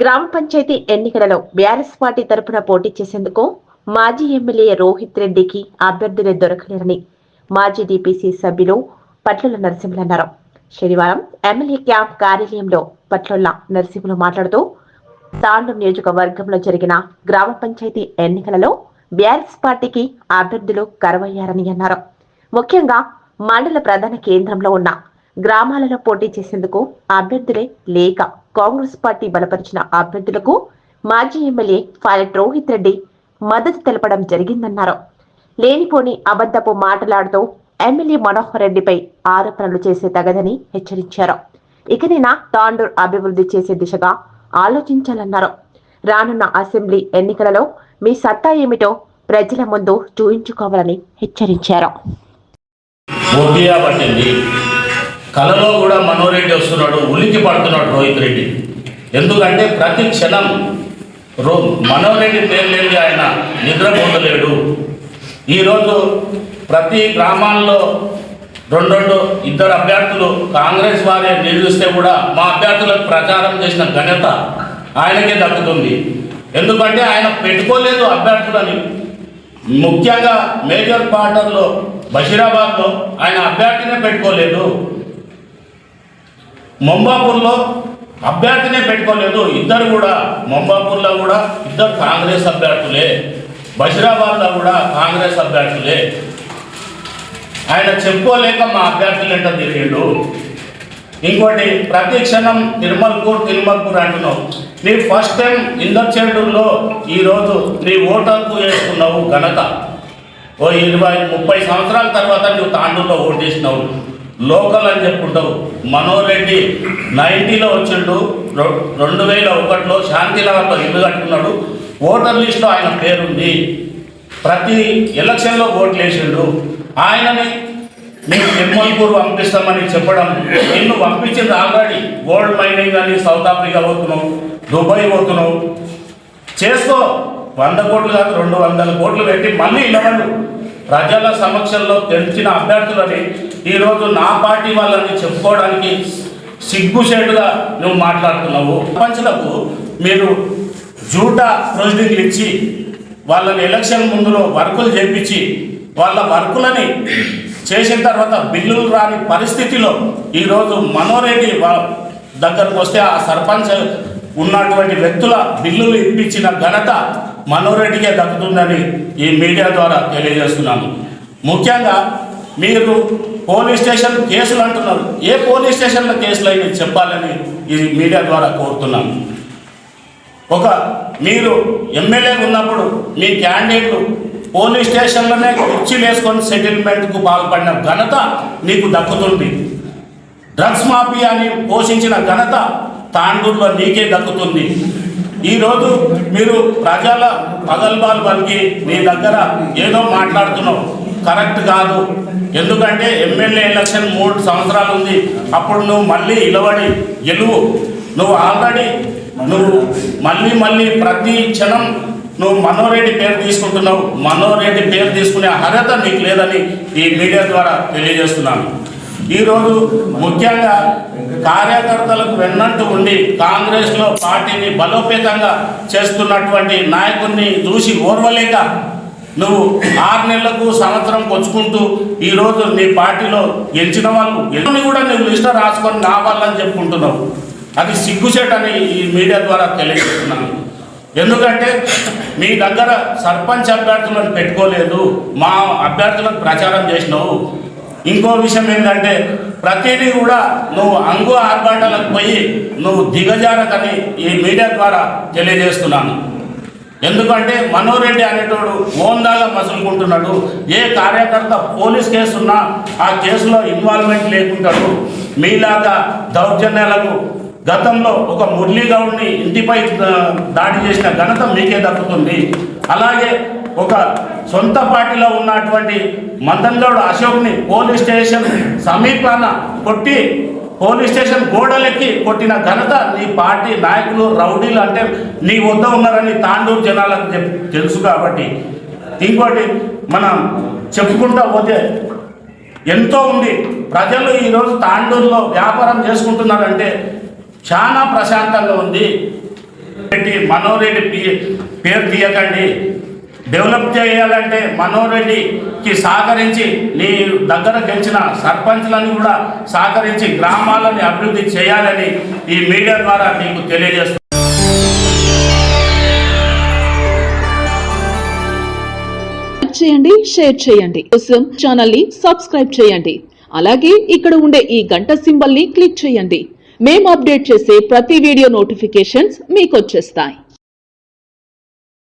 గ్రామ పంచాయతీ ఎన్నికలలో BRS party తరపున పోటీ చేసేందుకు మాజీ ఎమ్మెల్యే రోహిత్ రెడ్డికి అభ్యర్థులే దొరకలేరని మాజీ డిపిసి సభ్యులు పట్లుల నరసింహులు అన్నారు. శనివారం ఎమ్మెల్యే క్యాంప్ కార్యాలయంలో పట్లుల నరసింహులు మాట్లాడుతూ తాండూరు నియోజకవర్గంలో జరిగిన గ్రామ పంచాయతీ ఎన్నికలలో బీఆర్ఎస్ పార్టీకి అభ్యర్థులు కరువయ్యారని అన్నారు. ముఖ్యంగా మండల ప్రధాన కేంద్రంలో ఉన్న గ్రామాలలో పోటీ చేసేందుకు అభ్యర్థులే లేక కాంగ్రెస్ పార్టీ బలపరిచిన అభ్యర్థులకు మాజీ ఎమ్మెల్యే పైలట్ రోహిత్ రెడ్డి మద్దతు తెలపడం జరిగిందన్నారు. లేనిపోని అబద్ధపు మాటలాడుతూ ఎమ్మెల్యే మనోహర్ రెడ్డిపై ఆరోపణలు చేసే తగదని హెచ్చరించారు. ఇకనైనా తాండూర్ అభివృద్ధి చేసే దిశగా ఆలోచించాలన్నారు. రానున్న అసెంబ్లీ ఎన్నికలలో మీ సత్తా ఏమిటో ప్రజల ముందు చూయించుకోవాలని హెచ్చరించారు. కళలో కలలో కూడా మనోరెడ్డి వస్తున్నాడు ఉలికి పడుతున్నాడు రోహిత్ రెడ్డి. ఎందుకంటే ప్రతి క్షణం రో మనోరెడ్డి పేరు లేని ఆయన నిద్రపోతలేడు. ఈరోజు ప్రతి గ్రామాల్లో రెండు రెండు ఇద్దరు అభ్యర్థులు కాంగ్రెస్ వారే నిలుస్తే కూడా మా అభ్యర్థులకు ప్రచారం చేసిన ఘనత ఆయనకే దక్కుతుంది. ఎందుకంటే ఆయన పెట్టుకోలేదు అభ్యర్థులని. ముఖ్యంగా మేజర్ క్వార్టర్లో బషీరాబాద్లో ఆయన అభ్యర్థినే పెట్టుకోలేదు. మొంబాపూర్లో అభ్యర్థినే పెట్టుకోలేదు. ఇద్దరు కూడా మొంబాపూర్లో కూడా ఇద్దరు కాంగ్రెస్ అభ్యర్థులే. బషీరాబాద్లో కూడా కాంగ్రెస్ అభ్యర్థులే. ఆయన చెప్పుకోలేక మా అభ్యర్థులు ఏంటో తిరిగిండు. ఇంకోటి ప్రతి క్షణం తిరుమల్పూర్ తిరుమల్పూర్ అంటున్నావు. నీ ఫస్ట్ టైం ఇందర్చేటూరులో ఈరోజు నీ ఓటర్కు వేసుకున్నావు ఘనత. ఓ ఇరవై ముప్పై సంవత్సరాల తర్వాత నువ్వు తాండూరులో ఓటు చేసినావు. లోకల్ అని చెప్పుకుంటావు మనోహర్ రెడ్డి నైంటీలో వచ్చిండు. రెండు వేల ఒకటిలో శాంతినగర్లో ఇల్లు కట్టుకున్నాడు. ఓటర్ లిస్ట్లో ఆయన పేరుంది. ప్రతి ఎలక్షన్లో ఓట్లు వేసిండు ఆయనని మేము నిర్మల్పూర్ పంపిస్తామని చెప్పడం నిన్ను పంపించింది ఆల్రెడీ గోల్డ్ మైనింగ్ అని సౌత్ ఆఫ్రికా పోతున్నావు దుబాయ్ పోతున్నావు. చేసుకో వంద కోట్లు కాదు రెండు వందల కోట్లు పెట్టి మళ్ళీ ఇవ్వండు ప్రజల సమక్షంలో తెలిసిన అభ్యర్థులని ఈరోజు నా పార్టీ వాళ్ళని చెప్పుకోవడానికి సిగ్గుసేటుగా నువ్వు మాట్లాడుతున్నావు. ప్రపంచలకు మీరు జూటా ప్రొసీడింగ్లు ఇచ్చి వాళ్ళని ఎలక్షన్ ముందులో వర్కులు చేపించి వాళ్ళ వర్కులని చేసిన తర్వాత బిల్లులు రాని పరిస్థితిలో ఈరోజు మనోరెడ్డి వా- దగ్గరకు వస్తే ఆ సర్పంచ్ ఉన్నటువంటి వ్యక్తుల బిల్లులు ఇప్పించిన ఘనత మనోరెడ్డికే దక్కుతుందని ఈ మీడియా ద్వారా తెలియజేస్తున్నాను. ముఖ్యంగా మీరు పోలీస్ స్టేషన్ కేసులు అంటున్నారు. ఏ పోలీస్ స్టేషన్ల కేసులు అయినా చెప్పాలని ఈ మీడియా ద్వారా కోరుతున్నాను. ఒక మీరు ఎమ్మెల్యే ఉన్నప్పుడు మీ క్యాండిడేట్లు పోలీస్ స్టేషన్లోనే కుర్చీలు వేసుకొని సెటిల్మెంట్కు పాల్పడిన ఘనత నీకు దక్కుతుంది. డ్రగ్స్ మాఫియాని పోషించిన ఘనత తాండూరులో నీకే దక్కుతుంది. ఈరోజు మీరు ప్రజల పగల్బాలు పలికి నీ దగ్గర ఏదో మాట్లాడుతున్నావు. కరెక్ట్ కాదు. ఎందుకంటే ఎమ్మెల్యే ఎలక్షన్ మూడు సంవత్సరాలు ఉంది. అప్పుడు నువ్వు మళ్ళీ ఇలవడి గెలువు. నువ్వు ఆల్రెడీ నువ్వు మళ్ళీ మళ్ళీ ప్రతి క్షణం నువ్వు మనోరెడ్డి పేరు తీసుకుంటున్నావు. మనోరెడ్డి పేరు తీసుకునే అర్హత నీకు లేదని ఈ మీడియా ద్వారా తెలియజేస్తున్నాను. ఈరోజు ముఖ్యంగా కార్యకర్తలకు వెన్నంటూ ఉండి కాంగ్రెస్లో పార్టీని బలోపేతంగా చేస్తున్నటువంటి నాయకుడిని చూసి ఓర్వలేక నువ్వు ఆరు నెలలకు సంవత్సరం కొచ్చుకుంటూ ఈరోజు నీ పార్టీలో గెలిచిన వాళ్ళు ఎన్ని కూడా నువ్వు లిస్ట్ రాసుకొని నా చెప్పుకుంటున్నావు. అది సిగ్గుచేటని ఈ మీడియా ద్వారా తెలియజేస్తున్నాను. ఎందుకంటే మీ దగ్గర సర్పంచ్ అభ్యర్థులను పెట్టుకోలేదు మా అభ్యర్థులకు ప్రచారం చేసినావు. ఇంకో విషయం ఏంటంటే ప్రతిదీ కూడా నువ్వు అంగు ఆర్భాటాలకు పోయి నువ్వు దిగజారకని ఈ మీడియా ద్వారా తెలియజేస్తున్నాను. ఎందుకంటే మనోరెడ్డి అనేటోడు ఓందాగా మసులుకుంటున్నాడు. ఏ కార్యకర్త పోలీస్ కేసు ఉన్నా ఆ కేసులో ఇన్వాల్వ్మెంట్ లేకుంటాడు. మీలాగా దౌర్జన్యాలకు గతంలో ఒక మురళీగౌడ్ని ఇంటిపై దాడి చేసిన ఘనత మీకే దక్కుతుంది. అలాగే ఒక సొంత పార్టీలో ఉన్నటువంటి మందంలోడు అశోక్ని పోలీస్ స్టేషన్ సమీపాన కొట్టి పోలీస్ స్టేషన్ గోడలెక్కి కొట్టిన ఘనత నీ పార్టీ నాయకులు రౌడీలు అంటే నీ వద్ద ఉన్నారని తాండూరు జనాలకు తెలుసు కాబట్టి. ఇంకోటి మనం చెప్పుకుంటా పోతే ఎంతో ఉంది. ప్రజలు ఈరోజు తాండూరులో వ్యాపారం చేసుకుంటున్నారంటే చాలా ప్రశాంతంగా ఉంది. మనోరెడ్డి పేరు తీయకండి. డెవలప్ చేయాలంటే మనోరెడ్డికి సహకరించి నీ దగ్గర గెలిచిన సర్పంచ్లను కూడా సహకరించి గ్రామాలని అభివృద్ధి చేయాలని ఈ మీడియా ద్వారా మీకు తెలియజేస్తున్నాను చేయండి షేర్ చేయండి. కోసం ఛానల్ని సబ్స్క్రైబ్ చేయండి. అలాగే ఇక్కడ ఉండే ఈ గంట సింబల్ని క్లిక్ చేయండి. మేము అప్డేట్ చేసే ప్రతి వీడియో నోటిఫికేషన్స్ మీకు వచ్చేస్తాయి.